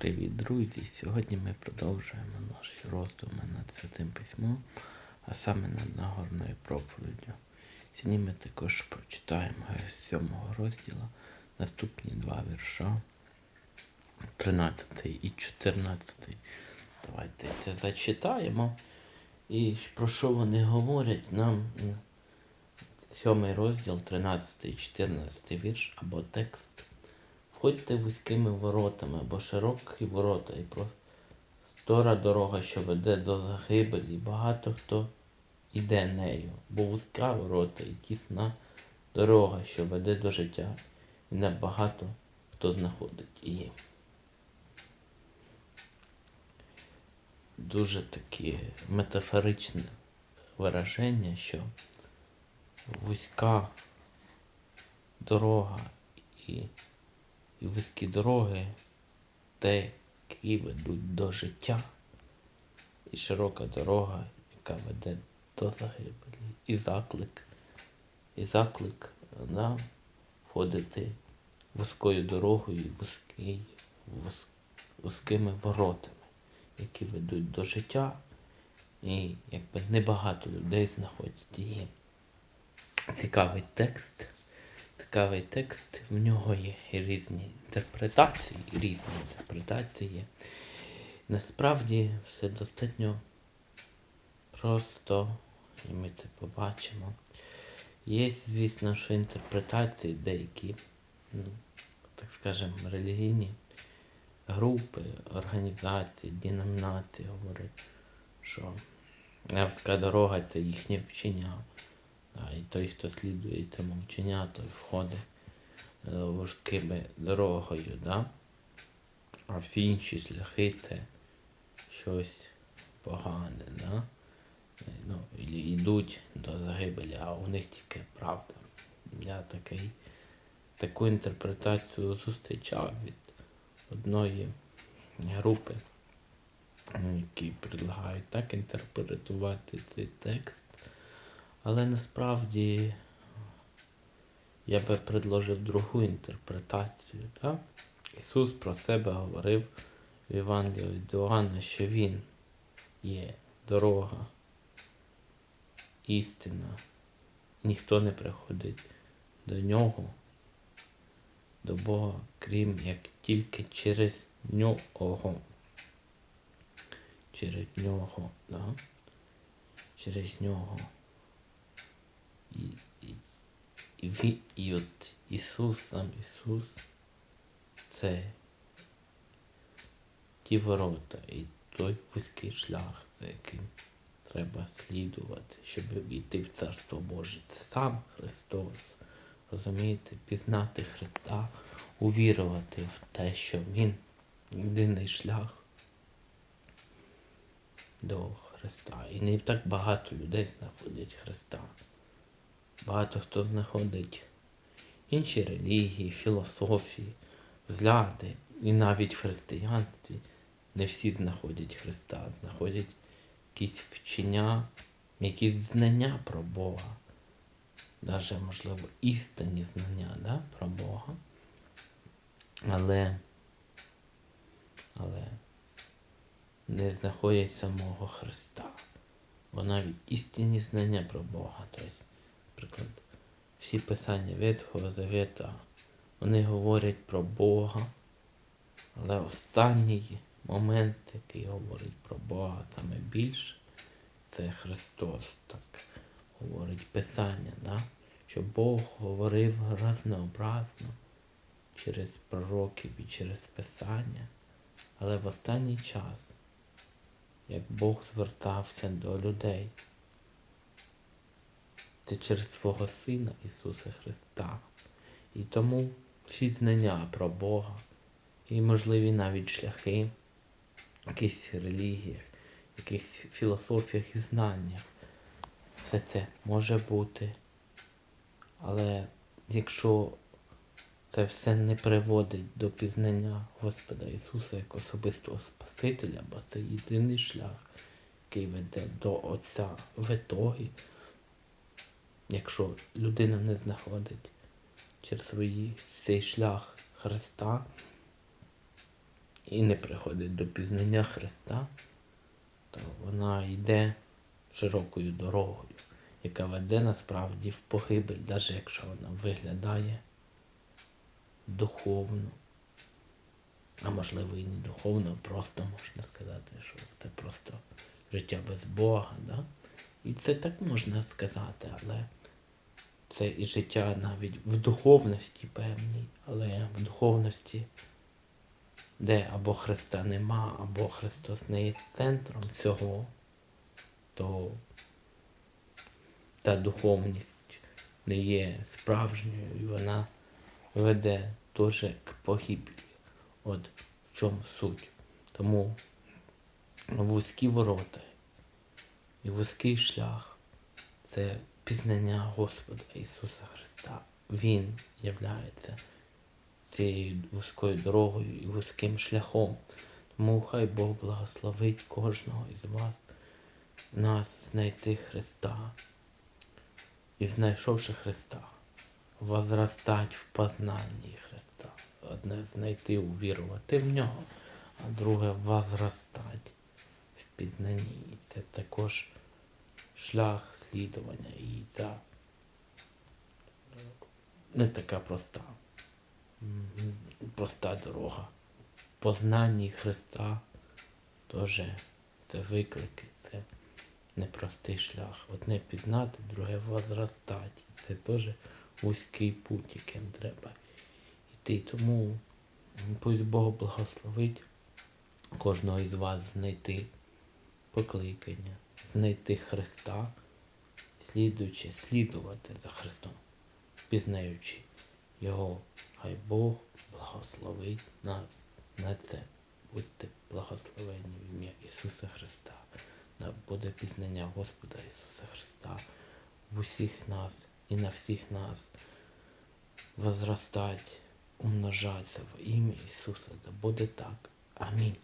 Привіт, друзі! Сьогодні ми продовжуємо наші роздуми над Святим Письмом, а саме над Нагорною проповіддю. Сьогодні ми також прочитаємо з 7 розділу наступні два вірша, 13 і 14. Давайте це зачитаємо. І про що вони говорять нам? Сьомий розділ, 13 і 14 вірш або текст. Входьте вузькими воротами, бо широкі ворота і простора дорога, що веде до загибелі. Багато хто йде нею, бо вузька ворота і тісна дорога, що веде до життя, і небагато хто знаходить її. Дуже таке метафоричне вираження, що вузька дорога і і вузькі дороги, те, які ведуть до життя, і широка дорога, яка веде до загибелі. І заклик, і заклик нам входити вузькою дорогою, вузький, вуз, вузькими воротами, які ведуть до життя, і якби небагато людей знаходять її. Цікавий текст цікавий текст, в нього є різні інтерпретації, різні інтерпретації. Насправді все достатньо просто, і ми це побачимо. Є, звісно, що інтерпретації деякі, ну, так скажемо, релігійні групи, організації, деномінації говорять, що Невська дорога це їхнє вчення. А, І той, хто слідує цьому вчення, той входить е, вожкими дорогою. Да? А всі інші шляхи це щось погане. Да? Е, ну, Йдуть до загибелі, а у них тільки правда. Я такий, таку інтерпретацію зустрічав від одної групи, які предлагають так інтерпретувати цей текст. Але насправді я би предложив другу інтерпретацію. Так? Ісус про себе говорив в Євангелії від Іоанна, що Він є дорога, істина. Ніхто не приходить до нього, до Бога, крім як тільки через нього. Через нього, да? через нього. І, і, і, от Ісус, сам Ісус, це ті ворота і той вузький шлях, за яким треба слідувати, щоб війти в Царство Боже. Це сам Христос. Розумієте, пізнати Христа, увірувати в те, що Він єдиний шлях до Христа. І не так багато людей знаходять Христа. Багато хто знаходить інші релігії, філософії, взгляди. І навіть в християнстві не всі знаходять Христа, знаходять якісь вчення, якісь знання про Бога. Навіть, можливо, істинні знання да, про Бога. Але але не знаходять самого Христа. Бо навіть істинні знання про Бога. Тобто наприклад, всі писання Ветхого Завета, вони говорять про Бога. Але останній момент, який говорить про Бога саме більше, це Христос. Так говорить Писання, да? що Бог говорив разнообразно через пророків і через Писання. Але в останній час, як Бог звертався до людей, це через свого Сина Ісуса Христа. І тому всі знання про Бога і можливі навіть шляхи, якихось релігіях, якихось філософіях і знаннях. Все це може бути. Але якщо це все не приводить до пізнання Господа Ісуса як особистого Спасителя, бо це єдиний шлях, який веде до Отця в ітогі, якщо людина не знаходить через свої, цей шлях Христа і не приходить до пізнання Христа, то вона йде широкою дорогою, яка веде насправді в погибель, навіть якщо вона виглядає духовно. А можливо і не духовно, просто можна сказати, що це просто життя без Бога. Да? І це так можна сказати, але це і життя навіть в духовності певній, але в духовності, де або Христа нема, або Христос не є центром цього, то та духовність не є справжньою, і вона веде теж к погибелі. От в чому суть. Тому вузькі ворота і вузький шлях це пізнання Господа Ісуса Христа. Він являється цією вузькою дорогою і вузьким шляхом. Тому хай Бог благословить кожного із вас нас знайти Христа і знайшовши Христа, возростать в познанні Христа. Одне знайти, увірувати в нього, а друге возростать в пізнанні. І це також шлях слідування і та не така проста. Проста дорога. В познанні Христа теж це виклики, це непростий шлях. Одне пізнати, друге возростати. Це теж вузький путь, яким треба йти. Тому пусть Бог благословить кожного із вас знайти покликання, знайти Христа, слідуючи, слідувати за Христом, пізнаючи Його, хай Бог благословить нас на це. Будьте благословені в ім'я Ісуса Христа. Да буде пізнання Господа Ісуса Христа в усіх нас і на всіх нас возрастать, умножаться в ім'я Ісуса. Да буде так. Амінь.